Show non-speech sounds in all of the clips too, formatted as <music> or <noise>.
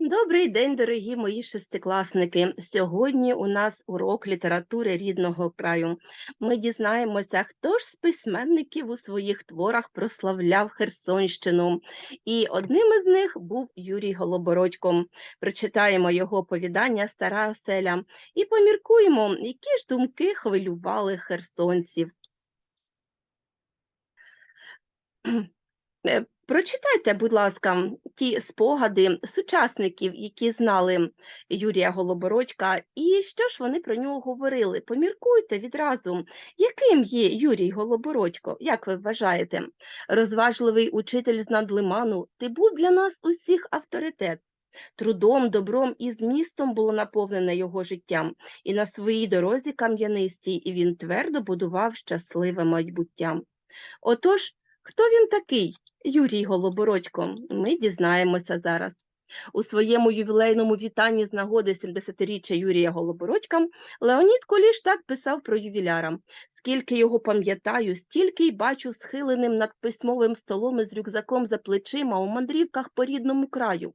Добрий день, дорогі мої шестикласники. Сьогодні у нас урок літератури рідного краю. Ми дізнаємося, хто ж з письменників у своїх творах прославляв Херсонщину. І одним із них був Юрій Голобородько. Прочитаємо його оповідання Стара оселя і поміркуємо, які ж думки хвилювали херсонців. <clears throat> Прочитайте, будь ласка, ті спогади сучасників, які знали Юрія Голобородька, і що ж вони про нього говорили. Поміркуйте відразу, яким є Юрій Голобородько, як ви вважаєте? Розважливий учитель з надлиману, ти був для нас усіх авторитет. Трудом, добром і змістом було наповнене його життям, і на своїй дорозі кам'янистій він твердо будував щасливе майбуття. Отож, хто він такий? Юрій Голобородько, ми дізнаємося зараз. У своєму ювілейному вітанні з нагоди 70-річчя Юрія Голобородька Леонід Куліш так писав про ювіляра. Скільки його пам'ятаю, стільки й бачу схиленим над письмовим столом із рюкзаком за плечима у мандрівках по рідному краю,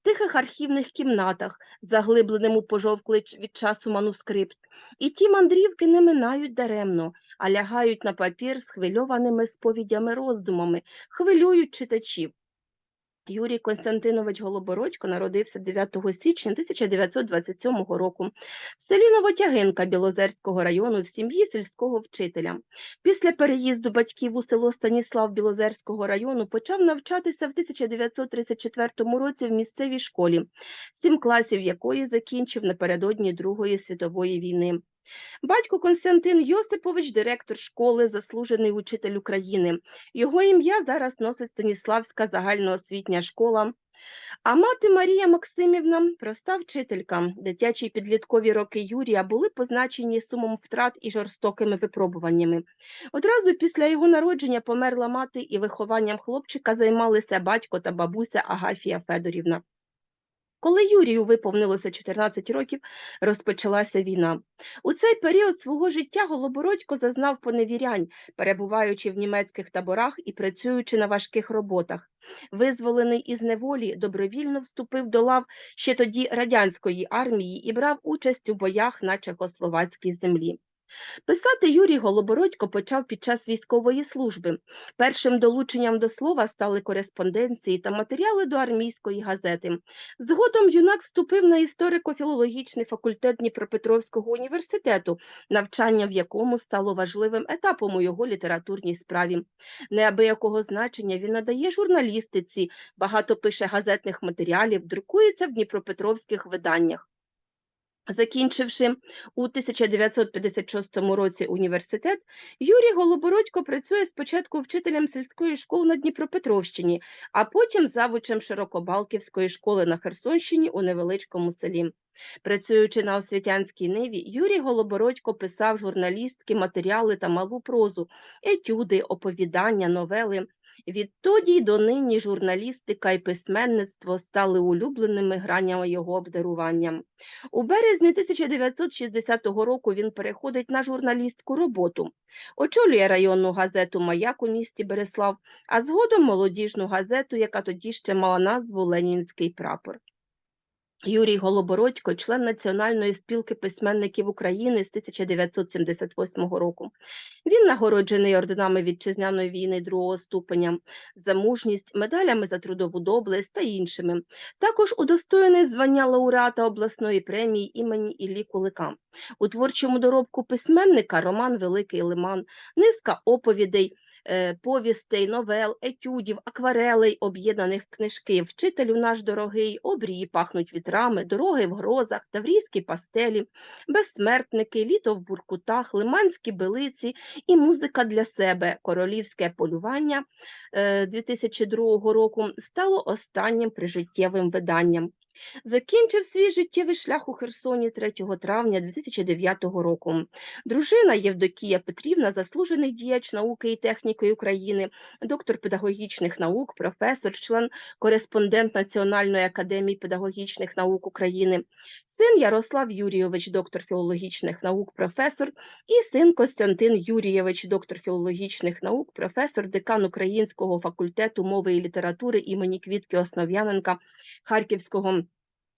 в тихих архівних кімнатах, заглибленим у пожовклий від часу манускрипт. І ті мандрівки не минають даремно, а лягають на папір схвильованими сповідями роздумами, хвилюють читачів. Юрій Константинович Голобородько народився 9 січня 1927 року в селі Новотягинка Білозерського району в сім'ї сільського вчителя. Після переїзду батьків у село Станіслав Білозерського району почав навчатися в 1934 році в місцевій школі, сім класів якої закінчив напередодні Другої світової війни. Батько Константин Йосипович, директор школи, заслужений учитель України. Його ім'я зараз носить Станіславська загальноосвітня школа. А мати Марія Максимівна проста вчителька. Дитячі підліткові роки Юрія були позначені сумом втрат і жорстокими випробуваннями. Одразу після його народження померла мати, і вихованням хлопчика займалися батько та бабуся Агафія Федорівна. Коли Юрію виповнилося 14 років, розпочалася війна. У цей період свого життя Голобородько зазнав поневірянь, перебуваючи в німецьких таборах і працюючи на важких роботах. Визволений із неволі, добровільно вступив до лав ще тоді радянської армії і брав участь у боях на чехословацькій землі. Писати Юрій Голобородько почав під час військової служби. Першим долученням до слова стали кореспонденції та матеріали до армійської газети. Згодом юнак вступив на історико-філологічний факультет Дніпропетровського університету, навчання в якому стало важливим етапом у його літературній справі. Неабиякого значення він надає журналістиці, багато пише газетних матеріалів, друкується в дніпропетровських виданнях. Закінчивши у 1956 році університет, Юрій Голобородько працює спочатку вчителем сільської школи на Дніпропетровщині, а потім завучем Широкобалківської школи на Херсонщині у невеличкому селі. Працюючи на освітянській ниві, Юрій Голобородько писав журналістські матеріали та малу прозу, етюди, оповідання, новели. Відтоді й донині журналістика і письменництво стали улюбленими гранями його обдаруванням. У березні 1960 року він переходить на журналістську роботу, очолює районну газету Маяк у місті Береслав, а згодом молодіжну газету, яка тоді ще мала назву Ленінський прапор. Юрій Голобородько, член Національної спілки письменників України з 1978 року. Він нагороджений орденами вітчизняної війни другого ступеня за мужність, медалями за трудову доблесть та іншими. Також удостоєний звання лауреата обласної премії імені Іллі Кулика. У творчому доробку письменника роман Великий Лиман, низка оповідей, повістей, новел, етюдів, акварелей, об'єднаних книжки «Вчителю наш дорогий», «Обрії пахнуть вітрами», «Дороги в грозах», «Таврійські пастелі», «Безсмертники», «Літо в буркутах», «Лиманські белиці» і «Музика для себе», «Королівське полювання» е, 2002 року стало останнім прижиттєвим виданням. Закінчив свій життєвий шлях у Херсоні 3 травня 2009 року. Дружина Євдокія Петрівна, заслужений діяч науки і техніки України, доктор педагогічних наук, професор, член кореспондент Національної академії педагогічних наук України, син Ярослав Юрійович, доктор філологічних наук, професор, і син Костянтин Юрійович, доктор філологічних наук, професор, декан Українського факультету мови і літератури імені Квітки Основ'яненка Харківського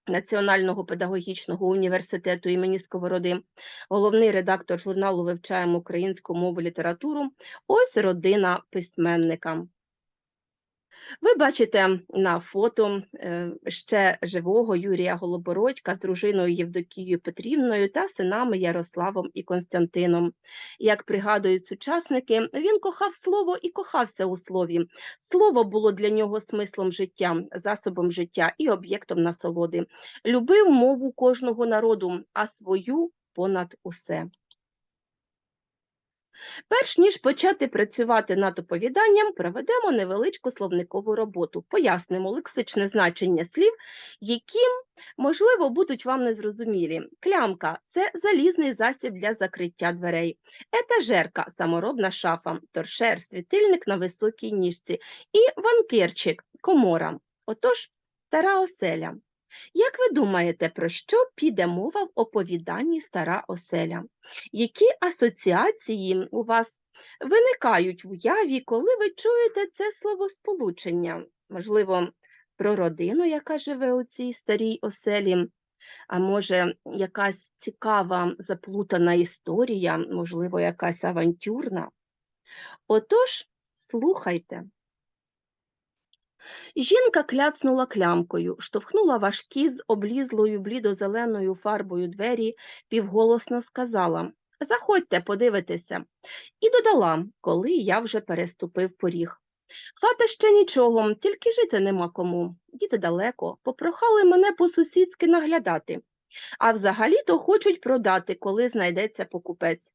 Національного педагогічного університету імені Сковороди, головний редактор журналу Вивчаємо українську мову і літературу. Ось родина письменника. Ви бачите на фото е, ще живого Юрія Голобородька з дружиною Євдокією Петрівною та синами Ярославом і Константином. Як пригадують сучасники, він кохав слово і кохався у слові. Слово було для нього смислом життя, засобом життя і об'єктом насолоди. Любив мову кожного народу, а свою понад усе. Перш ніж почати працювати над оповіданням, проведемо невеличку словникову роботу, пояснимо лексичне значення слів, які, можливо, будуть вам незрозумілі. Клямка це залізний засіб для закриття дверей, етажерка саморобна шафа, торшер, світильник на високій ніжці і ванкірчик комора. Отож, стара оселя. Як ви думаєте, про що піде мова в оповіданні Стара оселя? Які асоціації у вас виникають в уяві, коли ви чуєте це словосполучення? Можливо, про родину, яка живе у цій старій оселі, а може, якась цікава заплутана історія, можливо, якась авантюрна? Отож, слухайте. Жінка кляцнула клямкою, штовхнула важкі з облізлою блідо-зеленою фарбою двері, півголосно сказала Заходьте, подивитися, і додала, коли я вже переступив поріг. Хата ще нічого, тільки жити нема кому. Діти далеко, попрохали мене по-сусідськи наглядати, а взагалі-то хочуть продати, коли знайдеться покупець.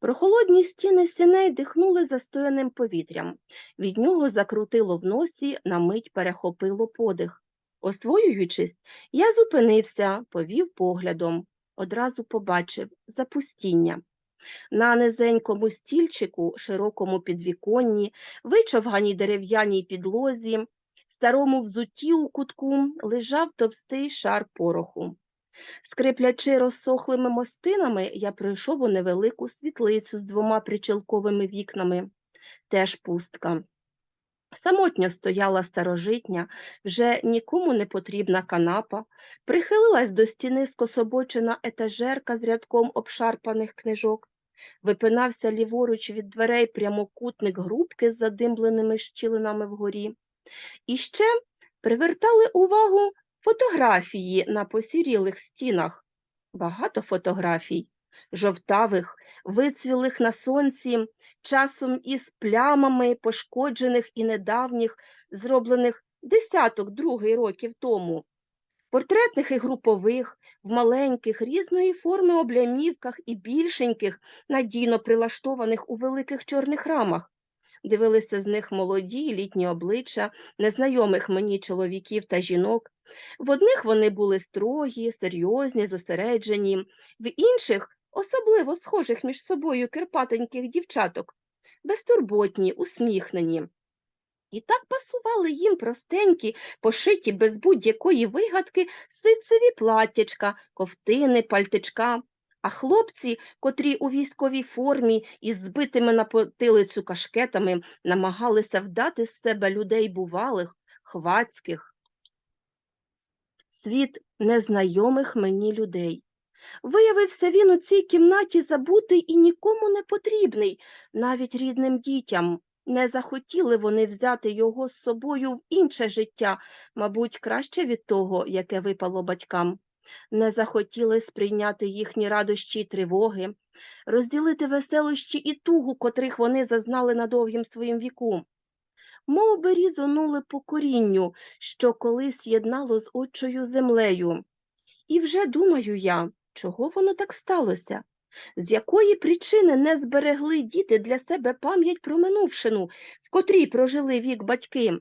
Прохолодні стіни сіней дихнули застояним повітрям. Від нього закрутило в носі, на мить перехопило подих. Освоюючись, я зупинився, повів поглядом. Одразу побачив запустіння. На низенькому стільчику, широкому підвіконні, вичовганій дерев'яній підлозі, старому взутті у кутку лежав товстий шар пороху. Скриплячи розсохлими мостинами, я прийшов у невелику світлицю з двома причілковими вікнами, теж пустка. Самотньо стояла старожитня, вже нікому не потрібна канапа, прихилилась до стіни скособочена етажерка з рядком обшарпаних книжок, випинався ліворуч від дверей прямокутник грубки з задимбленими щілинами вгорі. І ще привертали увагу Фотографії на посірілих стінах, багато фотографій, жовтавих, вицвілих на сонці, часом із плямами пошкоджених і недавніх, зроблених десяток другий років тому, портретних і групових, в маленьких різної форми облямівках і більшеньких, надійно прилаштованих у великих чорних рамах. Дивилися з них молоді літні обличчя незнайомих мені чоловіків та жінок. В одних вони були строгі, серйозні, зосереджені, в інших, особливо схожих між собою кирпатеньких дівчаток, безтурботні, усміхнені. І так пасували їм простенькі, пошиті без будь-якої вигадки ситцеві платтячка, ковтини, пальтичка. А хлопці, котрі у військовій формі із збитими на потилицю кашкетами намагалися вдати з себе людей бувалих, хвацьких, світ незнайомих мені людей. Виявився він у цій кімнаті забутий і нікому не потрібний, навіть рідним дітям. Не захотіли вони взяти його з собою в інше життя, мабуть, краще від того, яке випало батькам. Не захотіли сприйняти їхні радощі й тривоги, розділити веселощі і тугу, котрих вони зазнали на довгім своїм віку. Мов би різонули по корінню, що колись єднало з отчою землею. І вже думаю я, чого воно так сталося? З якої причини не зберегли діти для себе пам'ять про минувшину, в котрій прожили вік батьки?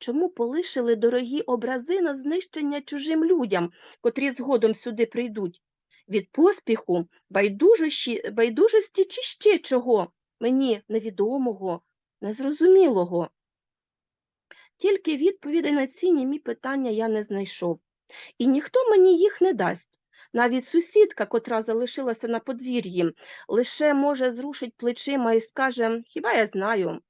Чому полишили дорогі образи на знищення чужим людям, котрі згодом сюди прийдуть? Від поспіху, байдужості, байдужості чи ще чого? Мені невідомого, незрозумілого. Тільки відповідей на ці німі питання я не знайшов. І ніхто мені їх не дасть. Навіть сусідка, котра залишилася на подвір'ї, лише може зрушить плечима і скаже Хіба я знаю?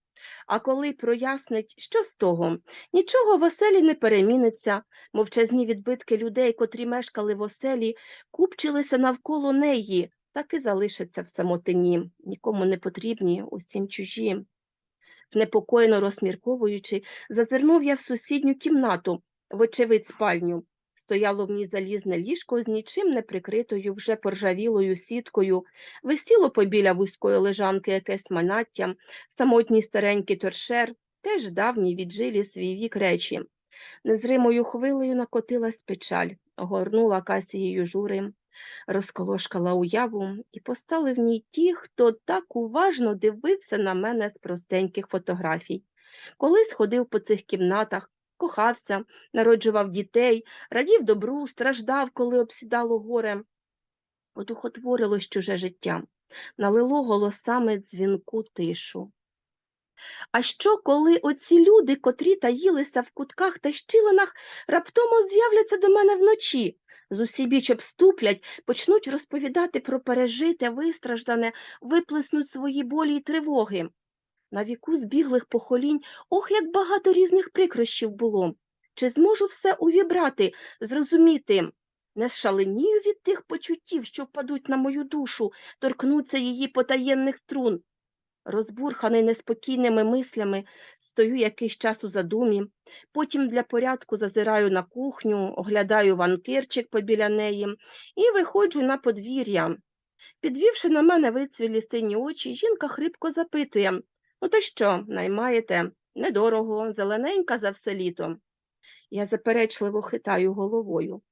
А коли прояснить, що з того? Нічого в оселі не переміниться, мовчазні відбитки людей, котрі мешкали в оселі, купчилися навколо неї, так і залишаться в самотині, нікому не потрібні, усім чужі. Непокоєно розмірковуючи, зазирнув я в сусідню кімнату, вочевидь спальню. Стояло в ній залізне ліжко з нічим не прикритою вже поржавілою сіткою, висіло побіля вузької лежанки якесь манаття, самотній старенький торшер, теж давній віджилі свій вік речі. Незримою хвилею накотилась печаль, огорнула касією жури, розколошкала уяву, і постали в ній ті, хто так уважно дивився на мене з простеньких фотографій. Колись ходив по цих кімнатах, кохався, народжував дітей, радів добру, страждав, коли обсідало горе. Одухотворилось чуже життя, налило голосами дзвінку тишу. А що, коли оці люди, котрі таїлися в кутках та щілинах, раптомо з'являться до мене вночі, з усібіч обступлять, почнуть розповідати про пережите, вистраждане, виплеснуть свої болі й тривоги. На віку збіглих поколінь, ох, як багато різних прикрощів було. Чи зможу все увібрати, зрозуміти? Не шаленію від тих почуттів, що впадуть на мою душу, торкнуться її потаєнних струн. Розбурханий неспокійними мислями, стою якийсь час у задумі, потім для порядку зазираю на кухню, оглядаю ванкирчик побіля неї і виходжу на подвір'я. Підвівши на мене вицвілі сині очі, жінка хрипко запитує Ну, то що, наймаєте? Недорого, зелененька за все літо. Я заперечливо хитаю головою.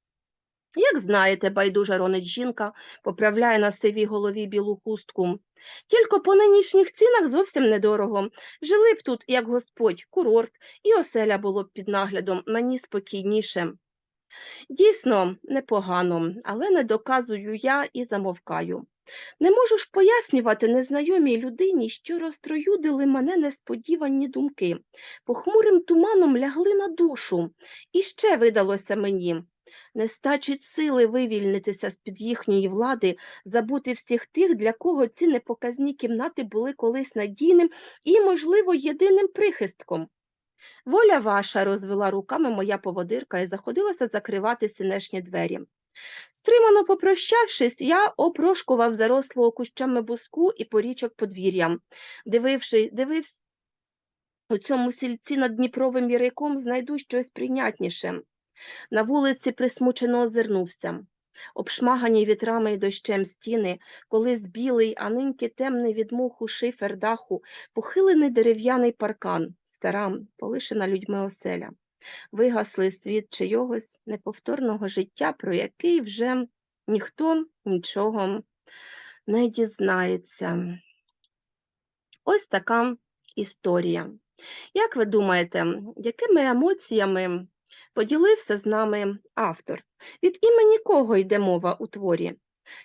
Як знаєте, байдужа ронить жінка, поправляє на сивій голові білу хустку. Тільки по нинішніх цінах зовсім недорого. Жили б тут, як господь, курорт, і оселя було б під наглядом, мені спокійніше. Дійсно, непогано, але не доказую я і замовкаю. Не можу ж пояснювати незнайомій людині, що розтроюдили мене несподівані думки, похмурим туманом лягли на душу, і ще видалося мені. Не стачить сили вивільнитися з-під їхньої влади, забути всіх тих, для кого ці непоказні кімнати були колись надійним і, можливо, єдиним прихистком. Воля ваша, розвела руками моя поводирка і заходилася закривати синешні двері. Стримано попрощавшись, я опрошкував зарослого кущами буску і порічок подвір'ям. Дививши, дивився, у цьому сільці над Дніпровим яриком знайду щось прийнятніше. На вулиці присмучено озирнувся. Обшмагані вітрами й дощем стіни, колись білий, а ниньки темний від муху шифер даху, похилений дерев'яний паркан, стара, полишена людьми оселя. Вигасли світ чийогось неповторного життя, про який вже ніхто нічого не дізнається. Ось така історія. Як ви думаєте, якими емоціями поділився з нами автор? Від імені кого йде мова у творі?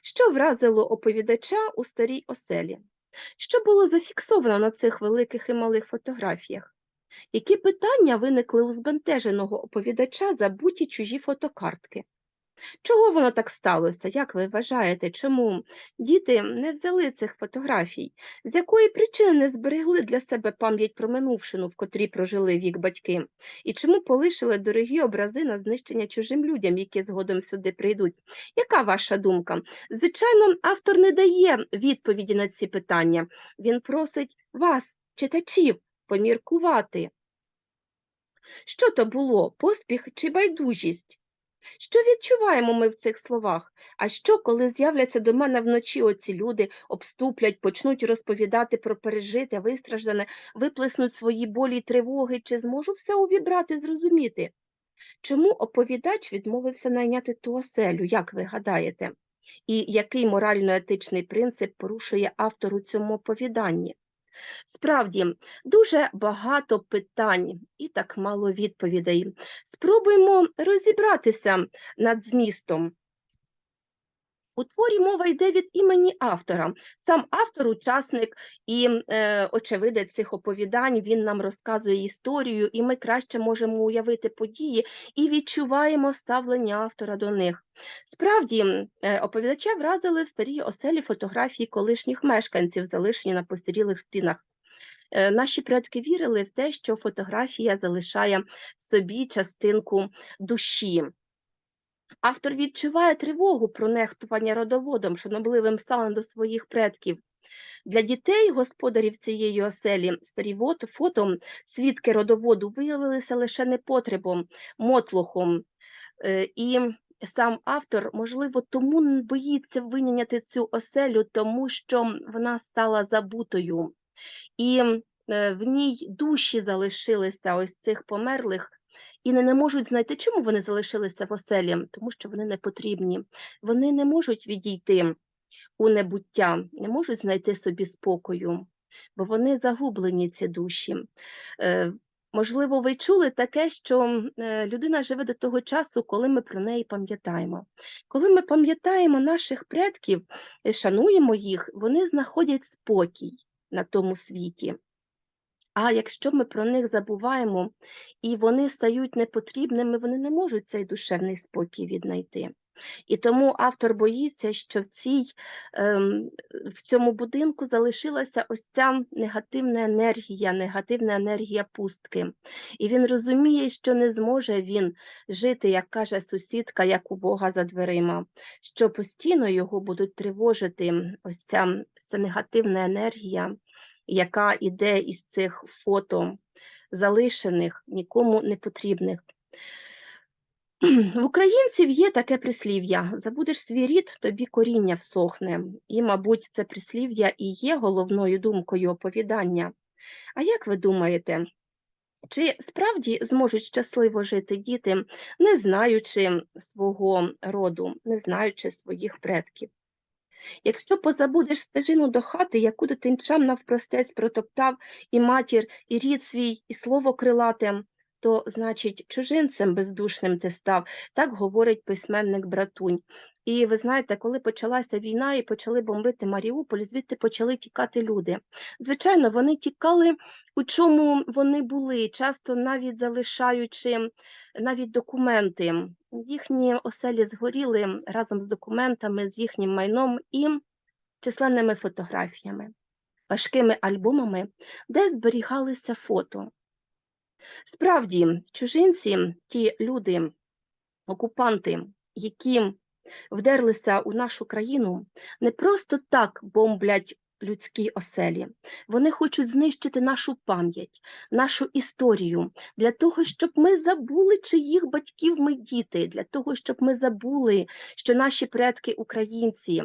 Що вразило оповідача у старій оселі? Що було зафіксовано на цих великих і малих фотографіях? Які питання виникли у збентеженого оповідача забуті чужі фотокартки? Чого воно так сталося? Як ви вважаєте, чому діти не взяли цих фотографій? З якої причини не зберегли для себе пам'ять про минувшину, в котрій прожили вік батьки? І чому полишили дорогі образи на знищення чужим людям, які згодом сюди прийдуть? Яка ваша думка? Звичайно, автор не дає відповіді на ці питання. Він просить вас, читачів, поміркувати. Що то було, поспіх чи байдужість? Що відчуваємо ми в цих словах? А що, коли з'являться до мене вночі оці люди, обступлять, почнуть розповідати про пережите, вистраждане, виплеснуть свої болі й тривоги, чи зможу все увібрати, зрозуміти? Чому оповідач відмовився найняти ту оселю, як ви гадаєте? І який морально-етичний принцип порушує автор у цьому оповіданні? Справді, дуже багато питань і так мало відповідей. Спробуймо розібратися над змістом. У творі мова йде від імені автора. Сам автор, учасник і е, очевидець цих оповідань, він нам розказує історію, і ми краще можемо уявити події і відчуваємо ставлення автора до них. Справді, е, оповідача вразили в старій оселі фотографії колишніх мешканців, залишені на постарілих стінах. Е, Наші предки вірили в те, що фотографія залишає собі частинку душі. Автор відчуває тривогу про нехтування родоводом, шанобливим станом до своїх предків. Для дітей, господарів цієї оселі, старі фото, свідки родоводу виявилися лише непотребом, мотлохом. Е, І сам автор, можливо, тому боїться виняти цю оселю, тому що вона стала забутою. І е, в ній душі залишилися ось цих померлих, і не, не можуть знайти, чому вони залишилися в оселі, тому що вони не потрібні. Вони не можуть відійти у небуття, не можуть знайти собі спокою, бо вони загублені, ці душі. Е, Можливо, ви чули таке, що е, людина живе до того часу, коли ми про неї пам'ятаємо. Коли ми пам'ятаємо наших предків, е, шануємо їх, вони знаходять спокій на тому світі. А якщо ми про них забуваємо і вони стають непотрібними, вони не можуть цей душевний спокій віднайти. І тому автор боїться, що в, цій, ем, в цьому будинку залишилася ось ця негативна енергія, негативна енергія пустки. І він розуміє, що не зможе він жити, як каже сусідка, як у Бога за дверима, що постійно його будуть тривожити ось ця, ця негативна енергія, яка йде із цих фото залишених, нікому не потрібних. В українців є таке прислів'я: забудеш свій рід, тобі коріння всохне. І, мабуть, це прислів'я і є головною думкою оповідання. А як ви думаєте, чи справді зможуть щасливо жити діти, не знаючи свого роду, не знаючи своїх предків? Якщо позабудеш стежину до хати, яку дитинчам навпростець протоптав і матір, і рід свій, і слово крилате, то, значить, чужинцем бездушним ти став, так говорить письменник Братунь. І ви знаєте, коли почалася війна і почали бомбити Маріуполь, звідти почали тікати люди. Звичайно, вони тікали, у чому вони були, часто навіть залишаючи навіть документи. Їхні оселі згоріли разом з документами, з їхнім майном і численними фотографіями, важкими альбомами, де зберігалися фото. Справді, чужинці, ті люди, окупанти, які вдерлися у нашу країну, не просто так бомблять людські оселі. Вони хочуть знищити нашу пам'ять, нашу історію, для того, щоб ми забули, чиїх батьків ми діти, для того, щоб ми забули, що наші предки українці.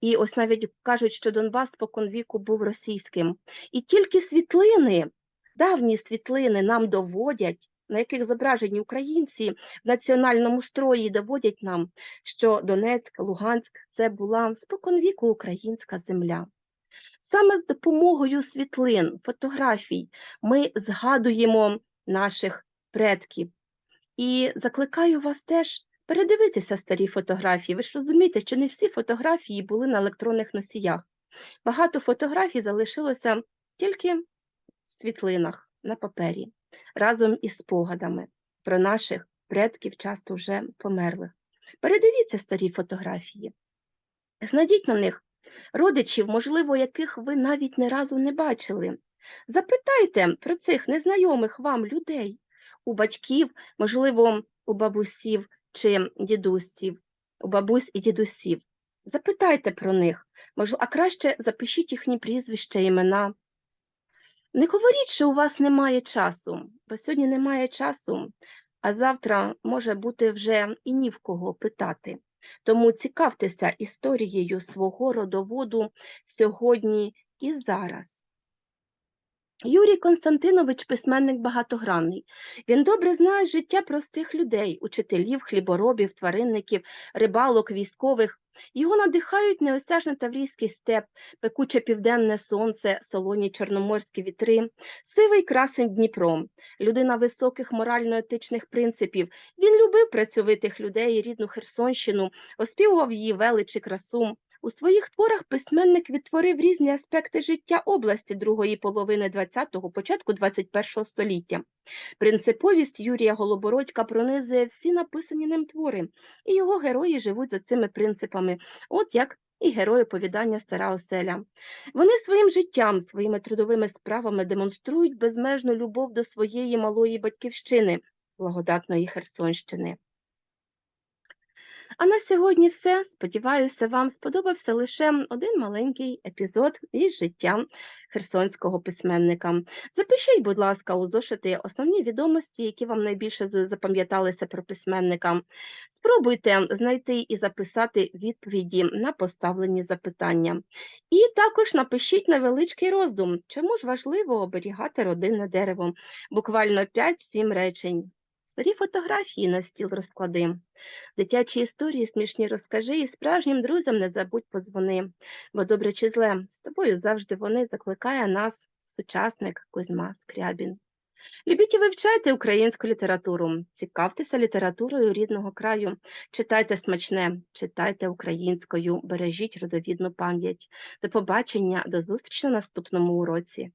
І ось навіть кажуть, що Донбас споконвіку був російським. І тільки світлини, давні світлини нам доводять, на яких зображені українці в національному строї доводять нам, що Донецьк, Луганськ це була споконвіку українська земля. Саме з допомогою світлин, фотографій ми згадуємо наших предків. І закликаю вас теж передивитися старі фотографії. Ви ж розумієте, що не всі фотографії були на електронних носіях. Багато фотографій залишилося тільки в світлинах на папері, разом із спогадами про наших предків, часто вже померлих. Передивіться старі фотографії, знайдіть на них родичів, можливо, яких ви навіть не разу не бачили. Запитайте про цих незнайомих вам людей, у батьків, можливо, у бабусів чи дідусів, у бабусь і дідусів. Запитайте про них, а краще запишіть їхні прізвища, імена. Не говоріть, що у вас немає часу, бо сьогодні немає часу, а завтра може бути вже і ні в кого питати. Тому цікавтеся історією свого родоводу сьогодні і зараз. Юрій Константинович письменник багатогранний. Він добре знає життя простих людей, учителів, хліборобів, тваринників, рибалок, військових. Його надихають неосяжний таврійський степ, пекуче південне сонце, солоні чорноморські вітри, сивий красень Дніпро, людина високих морально-етичних принципів. Він любив працьовитих людей, рідну Херсонщину, оспівував її велич і красу. У своїх творах письменник відтворив різні аспекти життя області другої половини ХХ, початку ХХІ століття. Принциповість Юрія Голобородька пронизує всі написані ним твори, і його герої живуть за цими принципами, от як і герої оповідання Стара оселя. Вони своїм життям, своїми трудовими справами демонструють безмежну любов до своєї малої батьківщини, благодатної Херсонщини. А на сьогодні все. Сподіваюся, вам сподобався лише один маленький епізод із життя херсонського письменника. Запишіть, будь ласка, у зошити основні відомості, які вам найбільше запам'яталися про письменника. Спробуйте знайти і записати відповіді на поставлені запитання. І також напишіть невеличкий розум, чому ж важливо оберігати родинне дерево. Буквально 5-7 речень. Старі фотографії на стіл розклади. Дитячі історії смішні розкажи і справжнім друзям не забудь подзвони, бо добре чи зле, з тобою завжди вони закликає нас сучасник Кузьма Скрябін. Любіть і вивчайте українську літературу, цікавтеся літературою рідного краю, читайте смачне, читайте українською, бережіть родовідну пам'ять. До побачення, до зустрічі на наступному уроці.